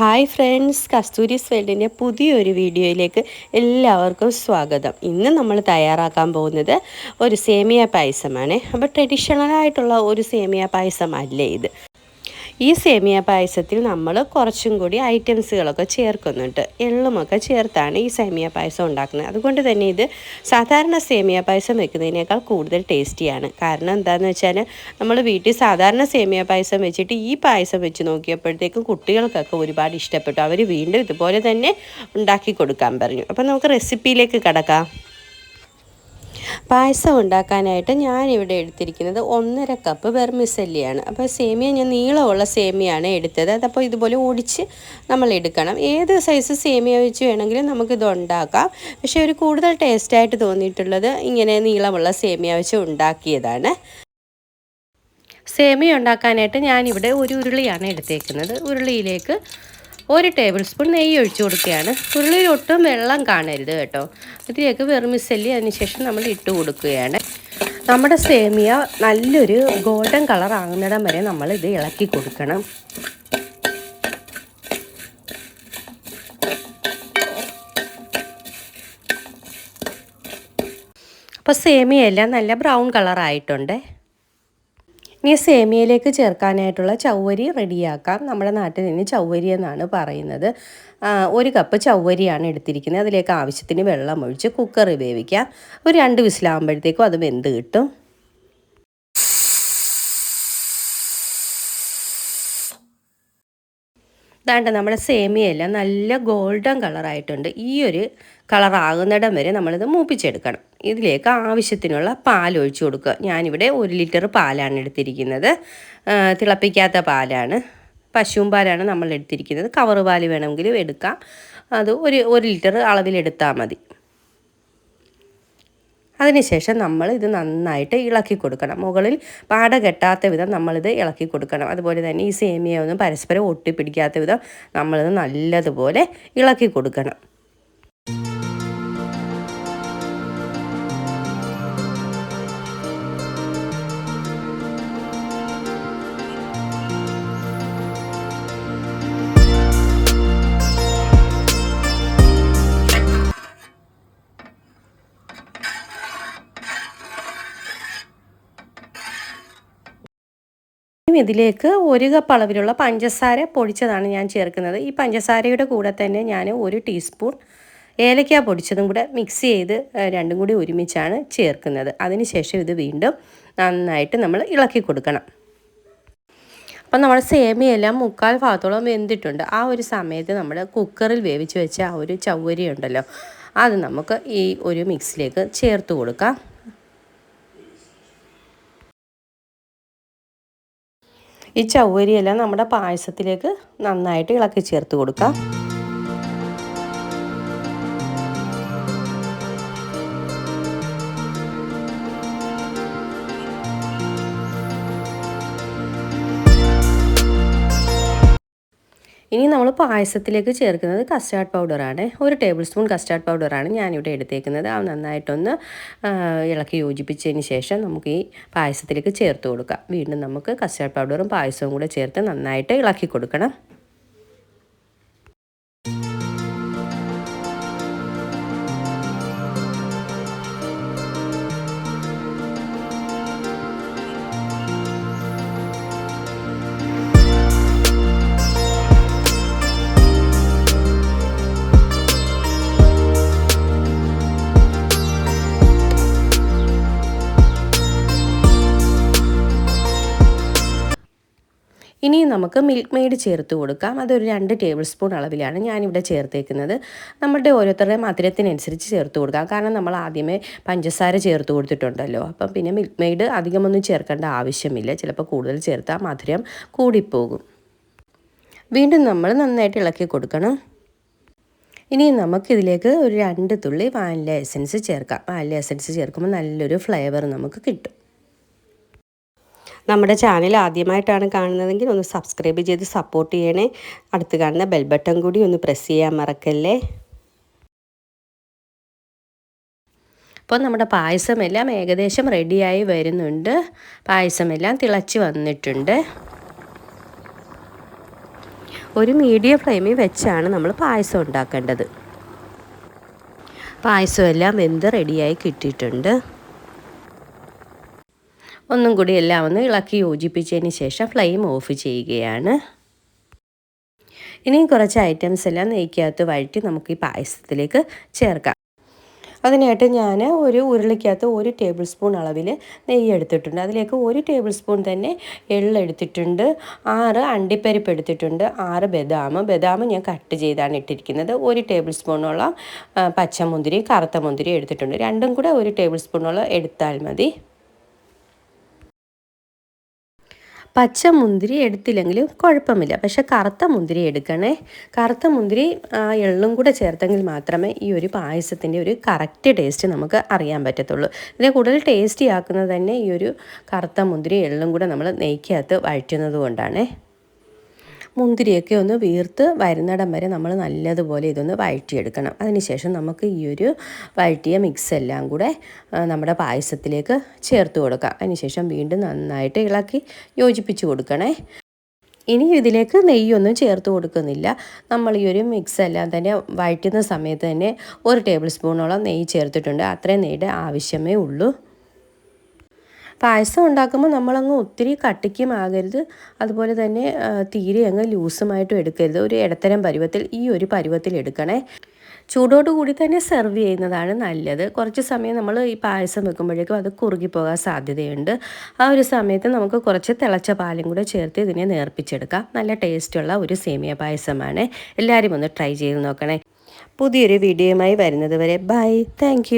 Hi friends കസ്തൂരി സ്വെൽഡിന്റെ പുതിയൊരു വീഡിയോയിലേക്ക് എല്ലാവർക്കും സ്വാഗതം. ഇന്ന് നമ്മൾ തയ്യാറാക്കാൻ പോകുന്നത് ഒരു സേമിയ പായസമാണ്. അപ്പോൾ ട്രഡീഷണലായിട്ടുള്ള ഒരു സേമിയ പായസമല്ലേ ഇത്? ഈ സേമിയ പായസത്തിൽ നമ്മൾ കുറച്ചും കൂടി ഐറ്റംസുകളൊക്കെ ചേർക്കുന്നുണ്ട്. എള്ളുമൊക്കെ ചേർത്താണ് ഈ സേമിയ പായസം ഉണ്ടാക്കുന്നത്. അതുകൊണ്ട് തന്നെ ഇത് സാധാരണ സേമിയ പായസം വെക്കുന്നതിനേക്കാൾ കൂടുതൽ ടേസ്റ്റിയാണ്. കാരണം എന്താണെന്ന് വെച്ചാൽ നമ്മൾ വീട്ടിൽ സാധാരണ സേമിയ പായസം വെച്ചിട്ട് ഈ പായസം വെച്ച് നോക്കിയപ്പോഴത്തേക്കും കുട്ടികൾക്കൊക്കെ ഒരുപാട് ഇഷ്ടപ്പെട്ടു. അവർ വീണ്ടും ഇതുപോലെ തന്നെ ഉണ്ടാക്കി കൊടുക്കാൻ പറഞ്ഞു. അപ്പോൾ നമുക്ക് റെസിപ്പിയിലേക്ക് കിടക്കാം. പായസം ഉണ്ടാക്കാനായിട്ട് ഞാനിവിടെ എടുത്തിരിക്കുന്നത് ഒന്നര കപ്പ് വെർമിസല്ലിയാണ് അപ്പോൾ സേമിയ ഞാൻ നീളമുള്ള സേമിയാണ് എടുത്തത്. അതപ്പോൾ ഇതുപോലെ ഒടിച്ച് നമ്മൾ എടുക്കണം. ഏത് സൈസ് സേമിയ വെച്ച് വേണമെങ്കിലും നമുക്കിത് ഉണ്ടാക്കാം. പക്ഷേ ഒരു കൂടുതൽ ടേസ്റ്റായിട്ട് തോന്നിയിട്ടുള്ളത് ഇങ്ങനെ നീളമുള്ള സേമിയ വെച്ച് ഉണ്ടാക്കിയതാണ്. സേമിയ ഉണ്ടാക്കാനായിട്ട് ഞാനിവിടെ ഒരു ഉരുളിയാണ് എടുത്തേക്കുന്നത്. ഉരുളിയിലേക്ക് ഒരു ടേബിൾ സ്പൂൺ നെയ്യ് ഒഴിച്ചു കൊടുക്കുകയാണ്. ഉരുളിയിൽ ഒട്ടും വെള്ളം കാണരുത് കേട്ടോ. ഇതിലേക്ക് വെറുമിസല്ലി അതിനുശേഷം നമ്മൾ ഇട്ട് കൊടുക്കുകയാണ്. നമ്മുടെ സേമിയ നല്ലൊരു ഗോൾഡൻ കളർ ആകുന്നിടം വരെ നമ്മൾ ഇത് ഇളക്കി കൊടുക്കണം. അപ്പോൾ സേമിയ എല്ലാം നല്ല ബ്രൗൺ കളറായിട്ടുണ്ട്. ഇനി സേമിയയിലേക്ക് ചേർക്കാനായിട്ടുള്ള ചവ്വരി റെഡിയാക്കാം. നമ്മുടെ നാട്ടിൽ നിന്ന് ചവ്വരി എന്നാണ് പറയുന്നത്. ഒരു കപ്പ് ചവ്വരിയാണ് എടുത്തിരിക്കുന്നത്. അതിലേക്ക് ആവശ്യത്തിന് വെള്ളം ഒഴിച്ച് കുക്കർ വേവിക്കുക ഒരു രണ്ട് വിസിലാകുമ്പോഴത്തേക്കും അത് വെന്ത് കിട്ടും. ദാണ്ട് നമ്മുടെ സേമിയയെല്ലാം നല്ല ഗോൾഡൻ കളറായിട്ടുണ്ട്. ഈ ഒരു കളറാകുന്നിടം വരെ നമ്മളിത് മൂപ്പിച്ചെടുക്കണം. ഇതിലേക്ക് ആവശ്യത്തിനുള്ള പാൽ ഒഴിച്ചു കൊടുക്കുക. ഞാനിവിടെ ഒരു ലിറ്റർ പാലാണ് എടുത്തിരിക്കുന്നത്. തിളപ്പിക്കാത്ത പാലാണ്. പശുവും പാലാണ് നമ്മൾ എടുത്തിരിക്കുന്നത് കവർ പാൽ വേണമെങ്കിലും എടുക്കാം. അത് ഒരു ഒരു ലിറ്റർ അളവിലെടുത്താൽ മതി. അതിനുശേഷം നമ്മൾ ഇത് നന്നായിട്ട് ഇളക്കി കൊടുക്കണം. മുകളിൽ പാട കെട്ടാത്ത വിധം നമ്മളിത് ഇളക്കി കൊടുക്കണം. അതുപോലെ തന്നെ ഈ സേമിയ ഒന്നും പരസ്പരം ഒട്ടിപ്പിടിക്കാത്ത വിധം നമ്മളിത് നല്ലതുപോലെ ഇളക്കി കൊടുക്കണം. ഇതിലേക്ക് ഒരു കപ്പ് അളവിലുള്ള പഞ്ചസാര പൊടിച്ചതാണ് ഞാൻ ചേർക്കുന്നത്. ഈ പഞ്ചസാരയുടെ കൂടെ തന്നെ ഞാൻ ഒരു ടീസ്പൂൺ ഏലക്ക പൊടിച്ചതും കൂടെ മിക്സ് ചെയ്ത് രണ്ടും കൂടി ഒരുമിച്ചാണ് ചേർക്കുന്നത്. അതിനുശേഷം ഇത് വീണ്ടും നന്നായിട്ട് നമ്മൾ ഇളക്കി കൊടുക്കണം. അപ്പം നമ്മുടെ സേമിയെല്ലാം മുക്കാൽ ഭാഗത്തോളം വെന്തിട്ടുണ്ട്. ആ ഒരു സമയത്ത് നമ്മൾ കുക്കറിൽ വേവിച്ച് വെച്ച ആ ഒരു ചവ്വരി ഉണ്ടല്ലോ അത് നമുക്ക് ഈ ഒരു മിക്സിലേക്ക് ചേർത്ത് കൊടുക്കാം. ഈ ചവ്വരിയെല്ലാം നമ്മുടെ പായസത്തിലേക്ക് നന്നായിട്ട് ഇളക്കി ചേർത്ത് കൊടുക്കാം. ഇനി നമ്മൾ പായസത്തിലേക്ക് ചേർക്കുന്നത് കസ്റ്റാർഡ് പൗഡറാണ് ഒരു ടേബിൾ സ്പൂൺ കസ്റ്റാർഡ് പൗഡറാണ് ഞാനിവിടെ എടുത്തേക്കുന്നത്. അത് നന്നായിട്ടൊന്ന് ഇളക്കി യോജിപ്പിച്ചതിന് ശേഷം നമുക്ക് ഈ പായസത്തിലേക്ക് ചേർത്ത് കൊടുക്കാം. വീണ്ടും നമുക്ക് കസ്റ്റാർഡ് പൗഡറും പായസവും കൂടെ ചേർത്ത് നന്നായിട്ട് ഇളക്കി കൊടുക്കണം. ഇനി നമുക്ക് മിൽക്ക് മെയ്ഡ് ചേർത്ത് കൊടുക്കാം. അതൊരു രണ്ട് ടേബിൾ സ്പൂൺ അളവിലാണ് ഞാനിവിടെ ചേർത്തേക്കുന്നത്. നമ്മുടെ ഓരോരുത്തരുടെ മധുരത്തിനനുസരിച്ച് ചേർത്ത് കൊടുക്കാം. കാരണം നമ്മൾ ആദ്യമേ പഞ്ചസാര ചേർത്ത് കൊടുത്തിട്ടുണ്ടല്ലോ. അപ്പം പിന്നെ മിൽക്ക് മെയ്ഡ് അധികമൊന്നും ചേർക്കേണ്ട ആവശ്യമില്ല. ചിലപ്പോൾ കൂടുതൽ ചേർത്താൽ മധുരം കൂടിപ്പോകും. വീണ്ടും നമ്മൾ നന്നായിട്ട് ഇളക്കി കൊടുക്കണം. ഇനി നമുക്കിതിലേക്ക് ഒരു രണ്ട് തുള്ളി വാനില എസൻസ് ചേർക്കാം. വാനില എസൻസ് ചേർക്കുമ്പോൾ നല്ലൊരു ഫ്ലേവർ നമുക്ക് കിട്ടും. നമ്മുടെ ചാനൽ ആദ്യമായിട്ടാണ് കാണുന്നതെങ്കിൽ ഒന്ന് സബ്സ്ക്രൈബ് ചെയ്ത് സപ്പോർട്ട് ചെയ്യണേ. അടുത്ത് കാണുന്ന ബെൽ ബട്ടൺ കൂടി ഒന്ന് പ്രസ് ചെയ്യാൻ മറക്കല്ലേ. അപ്പോൾ നമ്മുടെ പായസമെല്ലാം ഏകദേശം റെഡിയായി വരുന്നുണ്ട്. പായസമെല്ലാം തിളച്ച് വന്നിട്ടുണ്ട്. ഒരു മീഡിയം ഫ്ലെയിമിൽ വെച്ചാണ് നമ്മൾ പായസം ഉണ്ടാക്കേണ്ടത്. പായസമെല്ലാം വെന്ത് റെഡിയായി കിട്ടിയിട്ടുണ്ട്. ഒന്നും കൂടി എല്ലാം ഒന്ന് ഇളക്കി യോജിപ്പിച്ചതിന് ശേഷം ഫ്ലെയിം ഓഫ് ചെയ്യുകയാണ്. ഇനിയും കുറച്ച് ഐറ്റംസ് എല്ലാം നെയ്ക്കകത്ത് വഴറ്റി നമുക്ക് ഈ പായസത്തിലേക്ക് ചേർക്കാം. അതിനായിട്ട് ഞാൻ ഒരു ഉരുളിക്കകത്ത് ഒരു ടേബിൾ സ്പൂൺ അളവിൽ നെയ്യ് എടുത്തിട്ടുണ്ട്. അതിലേക്ക് ഒരു ടേബിൾ സ്പൂൺ തന്നെ എള്ളെടുത്തിട്ടുണ്ട് ആറ് അണ്ടിപ്പരിപ്പ് എടുത്തിട്ടുണ്ട്. ആറ് ബദാം. ബദാം ഞാൻ കട്ട് ചെയ്താണ് ഇട്ടിരിക്കുന്നത്. ഒരു ടേബിൾ സ്പൂണോളം പച്ചമുന്തിരി കറുത്ത മുന്തിരി എടുത്തിട്ടുണ്ട്. രണ്ടും കൂടെ ഒരു ടേബിൾ സ്പൂണോളം എടുത്താൽ മതി. പച്ച മുന്തിരി എടുത്തില്ലെങ്കിലും കുഴപ്പമില്ല. പക്ഷേ കറുത്ത മുന്തിരി എടുക്കണേ. കറുത്ത മുന്തിരി ആ എള്ളും കൂടെ ചേർത്തെങ്കിൽ മാത്രമേ ഈ ഒരു പായസത്തിന്റെ ഒരു കറക്റ്റ് ടേസ്റ്റ് നമുക്ക് അറിയാൻ പറ്റത്തുള്ളൂ. ഇതിനെ കൂടുതൽ ടേസ്റ്റി ആക്കുന്നത് തന്നെ ഈ ഒരു കറുത്ത മുന്തിരി എള്ളും കൂടെ നമ്മൾ നെയ്ക്കകത്ത് വഴറ്റുന്നത് കൊണ്ടാണേ. മുന്തിരിയൊക്കെ ഒന്ന് വീർത്ത് വരുന്നിടം വരെ നമ്മൾ നല്ലതുപോലെ ഇതൊന്ന് വഴറ്റിയെടുക്കണം. അതിനുശേഷം നമുക്ക് ഈ ഒരു വഴറ്റിയ മിക്സ് എല്ലാം കൂടെ നമ്മുടെ പായസത്തിലേക്ക് ചേർത്ത് കൊടുക്കാം. അതിനുശേഷം വീണ്ടും നന്നായിട്ട് ഇളക്കി യോജിപ്പിച്ച് കൊടുക്കണേ. ഇനി ഇതിലേക്ക് നെയ്യൊന്നും ചേർത്ത് കൊടുക്കുന്നില്ല. നമ്മൾ ഈ ഒരു മിക്സ് എല്ലാം തന്നെ വഴറ്റുന്ന സമയത്ത് തന്നെ ഒരു ടേബിൾ സ്പൂണോളം നെയ്യ് ചേർത്തിട്ടുണ്ട്. അത്രയും നെയ്യുടെ ആവശ്യമേ ഉള്ളൂ. പായസം ഉണ്ടാക്കുമ്പോൾ നമ്മളങ്ങ് ഒത്തിരി കട്ടിക്കും ആകരുത്. അതുപോലെ തന്നെ തീരെ അങ്ങ് ലൂസുമായിട്ടും എടുക്കരുത്. ഒരു ഇടത്തരം പരുവത്തിൽ ഈ ഒരു പരുവത്തിൽ എടുക്കണേ. ചൂടോട് കൂടി തന്നെ സെർവ് ചെയ്യുന്നതാണ് നല്ലത്. കുറച്ച് സമയം നമ്മൾ ഈ പായസം വെക്കുമ്പോഴേക്കും അത് കുറുകിപ്പോകാൻ സാധ്യതയുണ്ട്. ആ ഒരു സമയത്ത് നമുക്ക് കുറച്ച് തിളച്ച പാലും കൂടെ ചേർത്ത് ഇതിനെ നേർപ്പിച്ചെടുക്കാം. നല്ല ടേസ്റ്റുള്ള ഒരു സേമിയ പായസമാണ്. എല്ലാവരും ഒന്ന് ട്രൈ ചെയ്ത് നോക്കണേ. പുതിയൊരു വീഡിയോയുമായി വരുന്നത് വരെ ബൈ. താങ്ക്